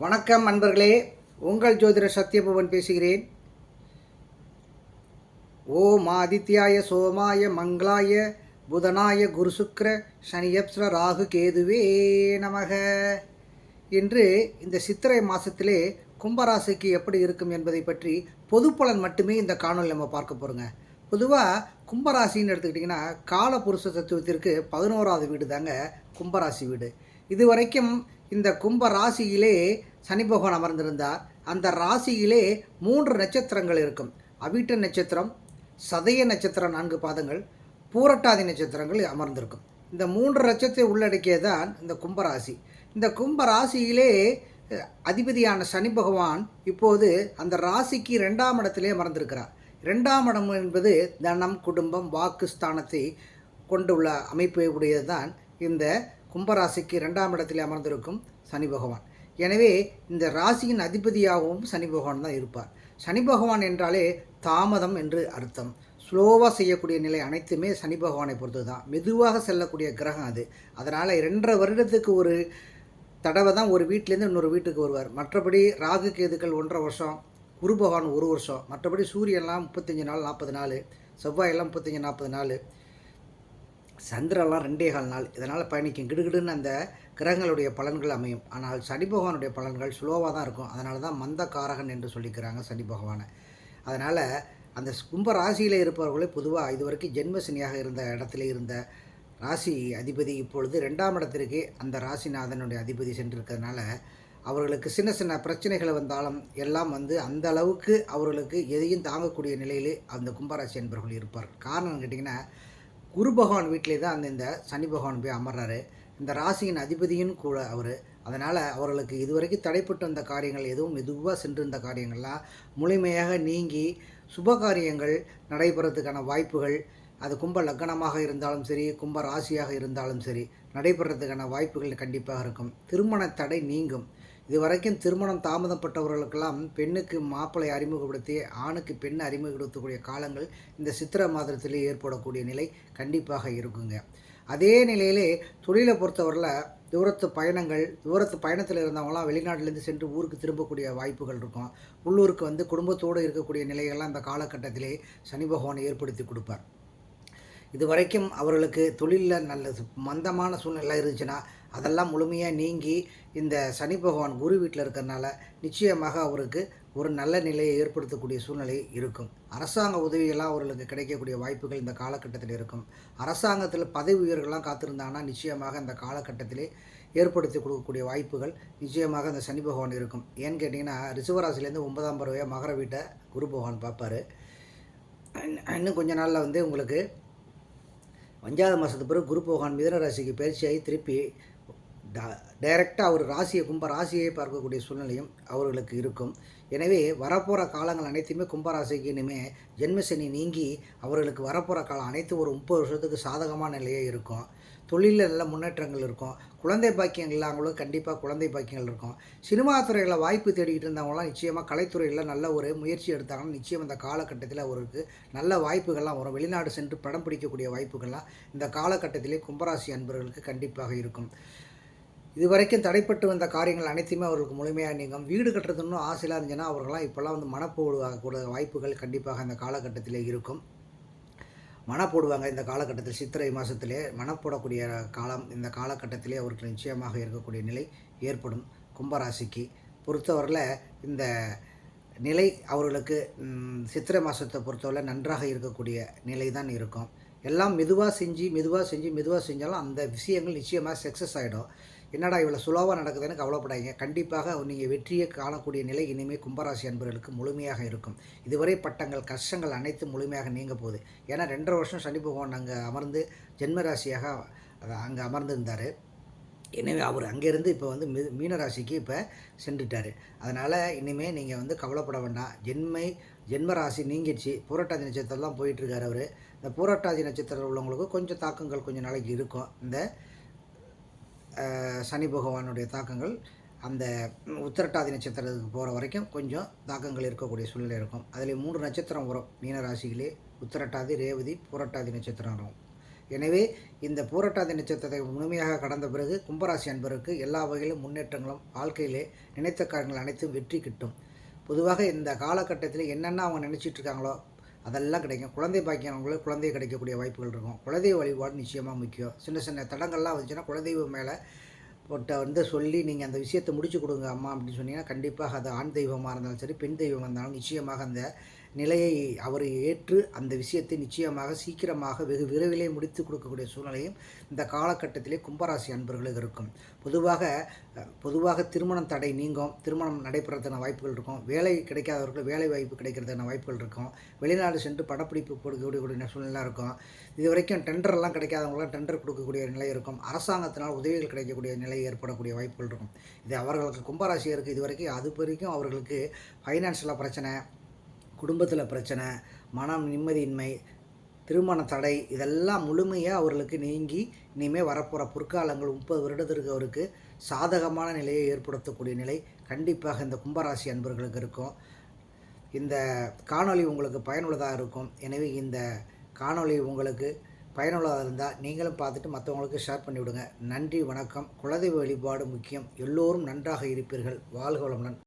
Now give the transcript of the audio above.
வணக்கம் அன்பர்களே உங்கள் ஜோதிட சத்யபவன் பேசுகிறேன். ஓம் ஆதித்யாய சோமாய மங்களாய புதனாய குருசுக்ர சனியப்ஸ்ர ராகு கேதுவே நமக. என்று இந்த சித்திரை மாதத்திலே கும்பராசிக்கு எப்படி இருக்கும் என்பதை பற்றி பொது பலன் மட்டுமே இந்த காணொலி நம்ம பார்க்க போகிறோங்க பொதுவாக கும்பராசின்னு எடுத்துக்கிட்டிங்கன்னா காலபுருஷ தத்துவத்திற்கு பதினோராவது வீடு தாங்க கும்பராசி வீடு. இதுவரைக்கும் இந்த கும்ப ராசியிலே சனி பகவான் அமர்ந்திருந்தார். அந்த ராசியிலே மூன்று நட்சத்திரங்கள் இருக்கும். அவிட்ட நட்சத்திரம் சதய நட்சத்திரம் நான்கு பாதங்கள் பூரட்டாதி நட்சத்திரங்கள் அமர்ந்திருக்கும். இந்த மூன்று நட்சத்திரத்தை உள்ளடக்கியதான் இந்த கும்பராசி இந்த கும்ப ராசியிலே அதிபதியான சனி பகவான் இப்போது அந்த ராசிக்கு ரெண்டாம் இடத்திலே அமர்ந்திருக்கிறார். ரெண்டாம் இடம் என்பது தனம் குடும்பம் வாக்கு ஸ்தானத்தை கொண்டுள்ள அமைப்பு உடையதுதான் இந்த கும்பராசிக்கு ரெண்டாம் இடத்திலே அமர்ந்திருக்கும் சனி பகவான். எனவே இந்த ராசியின் அதிபதியாகவும் சனி பகவான் தான் இருப்பார். சனி பகவான் என்றாலே தாமதம் என்று அர்த்தம். ஸ்லோவாக செய்யக்கூடிய நிலை அனைத்துமே சனி பகவானை பொறுத்து தான் மெதுவாக செல்லக்கூடிய கிரகம் அது. அதனால் ரெண்டரை வருடத்துக்கு ஒரு தடவை தான் ஒரு வீட்டிலேருந்து இன்னொரு வீட்டுக்கு வருவார். மற்றபடி ராகு கேதுக்கள் ஒன்றரை வருஷம் குரு பகவான் ஒரு வருஷம் மற்றபடி சூரியன்லாம் முப்பத்தஞ்சு நாள் நாற்பது நாள் செவ்வாயெல்லாம் முப்பத்தஞ்சு நாற்பது நாள் சந்திரெல்லாம் ரெண்டே கால் நாள். இதனால் பயணிக்கும் கிடுகிடுன்னு அந்த கிரகங்களுடைய பலன்கள் அமையும். ஆனால் சனி பகவானுடைய பலன்கள் ஸ்லோவாக தான் இருக்கும். அதனால தான் மந்த காரகன் என்று சொல்லிக்கிறாங்க சனி பகவானை. அதனால் அந்த கும்ப ராசியில் இருப்பவர்களே பொதுவாக இதுவரைக்கும் ஜென்மசனியாக இருந்த இடத்துல இருந்த ராசி அதிபதி இப்பொழுது ரெண்டாம் இடத்திற்கு அந்த ராசிநாதனுடைய அதிபதி சென்றிருக்கிறதுனால அவர்களுக்கு சின்ன சின்ன பிரச்சனைகள் வந்தாலும் எல்லாம் வந்து அந்த அளவுக்கு அவர்களுக்கு எதையும் தாங்கக்கூடிய நிலையிலே அந்த கும்பராசி என்பவர்கள் இருப்பார் காரணம் கேட்டிங்கன்னா குரு பகவான் வீட்டிலே தான் அந்த இந்த சனி பகவான் போய் அமர்றாரு. இந்த ராசியின் அதிபதியும் கூட அவர். அதனால் அவர்களுக்கு இதுவரைக்கும் தடைப்பட்டு வந்த காரியங்கள் எதுவும் மெதுவாக சென்றிருந்த காரியங்கள்லாம் முழுமையாக நீங்கி சுப காரியங்கள் நடைபெறத்துக்கான வாய்ப்புகள் அது கும்ப லக்னமாக இருந்தாலும் சரி கும்ப ராசியாக இருந்தாலும் சரி நடைபெறத்துக்கான வாய்ப்புகள் கண்டிப்பாக இருக்கும். திருமண தடை நீங்கும். இதுவரைக்கும் திருமணம் தாமதப்பட்டவர்களுக்கெல்லாம் பெண்ணுக்கு மாப்பிளை அறிமுகப்படுத்தி ஆணுக்கு பெண் அறிமுகப்படுத்தக்கூடிய காலங்கள் இந்த சித்திரை மாதத்திலே ஏற்படக்கூடிய நிலை கண்டிப்பாக இருக்குங்க. அதே நிலையிலே தொழிலை பொறுத்தவரையில் தூரத்து பயணங்கள் தூரத்து பயணத்தில் இருந்தவங்களாம் வெளிநாட்டிலேருந்து சென்று ஊருக்கு திரும்பக்கூடிய வாய்ப்புகள் இருக்கும். உள்ளூருக்கு வந்து குடும்பத்தோடு இருக்கக்கூடிய நிலைகள்லாம் இந்த காலகட்டத்திலே சனி பகவான் ஏற்படுத்தி கொடுப்பார். இது வரைக்கும் அவர்களுக்கு தொழிலில் நல்ல மந்தமான சூழ்நிலை இருந்துச்சுன்னா அதெல்லாம் முழுமையாக நீங்கி இந்த சனி பகவான் குரு வீட்டில் இருக்கிறனால நிச்சயமாக அவருக்கு ஒரு நல்ல நிலையை ஏற்படுத்தக்கூடிய சூழ்நிலை இருக்கும். அரசாங்க உதவியெல்லாம் அவர்களுக்கு கிடைக்கக்கூடிய வாய்ப்புகள் இந்த காலகட்டத்தில் இருக்கும். அரசாங்கத்தில் பதவி உயர்கள்லாம் காத்திருந்தாங்கன்னா நிச்சயமாக இந்த காலகட்டத்திலே ஏற்படுத்தி கொடுக்கக்கூடிய வாய்ப்புகள் நிச்சயமாக அந்த சனி பகவான் இருக்கும். ஏன்னு கேட்டிங்கன்னா ரிசுவராசிலேருந்து ஒன்பதாம் பருவையாக மகர வீட்டை குரு பகவான் பார்ப்பார். இன்னும் கொஞ்ச நாளில் வந்து உங்களுக்கு அஞ்சாவது மாதத்துக்கு பிறகு குரு பகவான் மிதன ராசிக்கு பயிற்சியாகி திருப்பி டைரெக்டாக அவர் ராசியை கும்ப ராசியை பார்க்கக்கூடிய சூழ்நிலையும் அவர்களுக்கு இருக்கும். எனவே வரப்போகிற காலங்கள் அனைத்துமே கும்பராசிக்கு இனிமேல் ஜென்மசனி நீங்கி அவர்களுக்கு வரப்போகிற காலம் அனைத்து ஒரு முப்பது வருஷத்துக்கு சாதகமான நிலையே இருக்கும். தொழிலில் நல்ல முன்னேற்றங்கள் இருக்கும். குழந்தை பாக்கியங்கள் இல்லாமலும் கண்டிப்பாக குழந்தை பாக்கியங்கள் இருக்கும். சினிமா துறையில் வாய்ப்பு தேடிக்கிட்டு இருந்தவங்களாம் நிச்சயமாக கலைத்துறையில் நல்ல ஒரு முயற்சி எடுத்தாங்கன்னா நிச்சயம் இந்த காலகட்டத்தில் அவருக்கு நல்ல வாய்ப்புகள்லாம் வரும். வெளிநாடு சென்று படம் பிடிக்கக்கூடிய வாய்ப்புகள்லாம் இந்த காலகட்டத்திலே கும்பராசி அன்பர்களுக்கு கண்டிப்பாக இருக்கும். இதுவரைக்கும் தடைப்பட்டு வந்த காரியங்கள் அனைத்துமே அவர்களுக்கு முழுமையாக நீங்கும். வீடு கட்டுறதுன்னு ஆசையாக இருந்துச்சுன்னா அவர்களாம் இப்போல்லாம் வந்து மனப்போடு ஆகக்கூடிய வாய்ப்புகள் கண்டிப்பாக அந்த காலகட்டத்தில் இருக்கும். மன போடுவாங்க இந்த காலகட்டத்தில் சித்திரை மாதத்திலே மனப்போடக்கூடிய காலம் இந்த காலகட்டத்திலே அவருக்கு நிச்சயமாக இருக்கக்கூடிய நிலை ஏற்படும். கும்பராசிக்கு பொறுத்தவரையில் இந்த நிலை அவர்களுக்கு சித்திரை மாதத்தை பொறுத்தவரை நன்றாக இருக்கக்கூடிய நிலை தான் இருக்கும். எல்லாம் மெதுவாக செஞ்சு மெதுவாக செஞ்சு மெதுவாக செஞ்சாலும் அந்த விஷயங்கள் நிச்சயமாக சக்ஸஸ் ஆகிடும் என்னடா இவ்வளோ சுலோவாக நடக்குதுன்னு கவலைப்படாதீங்க. கண்டிப்பாக நீங்கள் வெற்றியை காணக்கூடிய நிலை இனிமேல் கும்பராசி அன்பர்களுக்கு முழுமையாக இருக்கும். இதுவரை பட்டங்கள் கஷ்டங்கள் அனைத்தும் முழுமையாக நீங்க போகுது. ஏன்னா ரெண்டரை வருஷம் சனி பகவான் அங்கே அமர்ந்து ஜென்மராசியாக அங்கே அமர்ந்திருந்தார். எனவே அவர் அங்கேருந்து இப்போ வந்து மீ மீனராசிக்கு இப்போ சென்றுட்டார். அதனால் இனிமேல் நீங்கள் வந்து கவலைப்பட வேண்டாம். ஜென்மை ஜென்மராசி நீங்கிடுச்சு. பூரட்டாதி நட்சத்திரம்லாம் போயிட்டுருக்காரு அவர். இந்த பூரட்டாதி நட்சத்திரம் உள்ளவங்களுக்கு கொஞ்சம் தாக்கங்கள் கொஞ்சம் நாளைக்கு இருக்கும். இந்த சனி பகவானுடைய தாக்கங்கள் அந்த உத்திரட்டாதி நட்சத்திரத்துக்கு போகிற வரைக்கும் கொஞ்சம் தாக்கங்கள் இருக்கக்கூடிய சூழ்நிலை இருக்கும். அதில் மூன்று நட்சத்திரம் வரும். மீனராசிகளே உத்திரட்டாதி ரேவதி புரட்டாதி நட்சத்திரம் வரும். எனவே இந்த பூரட்டாதி நட்சத்திரத்தை முழுமையாக கடந்த பிறகு கும்பராசி அன்பருக்கு எல்லா வகையிலும் முன்னேற்றங்களும் வாழ்க்கையிலே நினைத்த காரியங்கள் அனைத்தும் வெற்றி கிட்டும். பொதுவாக இந்த காலகட்டத்தில் என்னென்ன அவங்க நினச்சிட்டு இருக்காங்களோ அதெல்லாம் கிடைக்கும். குழந்தை பாக்கியானவங்களுக்கு குழந்தை கிடைக்கக்கூடிய வாய்ப்புகள் இருக்கும். குலதெய்வ வழிபாடு நிச்சயமாக முக்கியம். சின்ன சின்ன தடங்கள்லாம் வந்துச்சுன்னா குலதெய்வம் மேலே ஒட்ட வந்து சொல்லி நீங்கள் அந்த விஷயத்தை முடிச்சு கொடுங்க அம்மா அப்படின்னு சொன்னீங்கன்னா கண்டிப்பாக அது ஆண் தெய்வமாக இருந்தாலும் சரி பெண் தெய்வம் இருந்தாலும் நிச்சயமாக அந்த நிலையை அவர் ஏற்று அந்த விஷயத்தை நிச்சயமாக சீக்கிரமாக வெகு விரைவிலே முடித்து கொடுக்கக்கூடிய சூழ்நிலையும் இந்த காலகட்டத்திலே கும்பராசி அன்பர்களுக்கு இருக்கும். பொதுவாக பொதுவாக திருமணம் தடை நீங்கும் திருமணம் நடைபெறதுக்கான வாய்ப்புகள் இருக்கும் வேலை கிடைக்காதவர்களுக்கு வேலை வாய்ப்பு கிடைக்கிறதுக்கான வாய்ப்புகள் இருக்கும் வெளிநாடு சென்று படப்பிடிப்பு கொடுக்கக்கூடிய சூழ்நிலை இருக்கும் இது வரைக்கும் டெண்டர்லாம் கிடைக்காதவங்களாம் டெண்டர் கொடுக்கக்கூடிய நிலை இருக்கும் அரசாங்கத்தினால் உதவிகள் கிடைக்கக்கூடிய நிலை நிலை ஏற்படக்கூடிய வாய்ப்புகள் இருக்கும். இது அவர்களுக்கு கும்பராசியருக்கு இது வரைக்கும் அது வரைக்கும் அவர்களுக்கு ஃபைனான்ஷியலாக பிரச்சனை குடும்பத்தில் பிரச்சனை மனம் நிம்மதியின்மை திருமண தடை இதெல்லாம் முழுமையாக அவர்களுக்கு நீங்கி இனிமேல் வரப்போகிற பொற்காலங்கள் முப்பது வருடத்திற்கு அவருக்கு சாதகமான நிலையை ஏற்படுத்தக்கூடிய நிலை கண்டிப்பாக இந்த கும்பராசி அன்பர்களுக்கு இருக்கும். இந்த காணொளி உங்களுக்கு பயனுள்ளதாக இருக்கும். எனவே இந்த காணொளி உங்களுக்கு பயனுள்ளதாக இருந்தால் நீங்களும் பார்த்துட்டு மற்றவங்களுக்கு ஷேர் பண்ணிவிடுங்க. நன்றி வணக்கம். குலதெய்வ வழிபாடு முக்கியம். எல்லோரும் நன்றாக இருப்பீர்கள். வாழ்க வளமுடன்.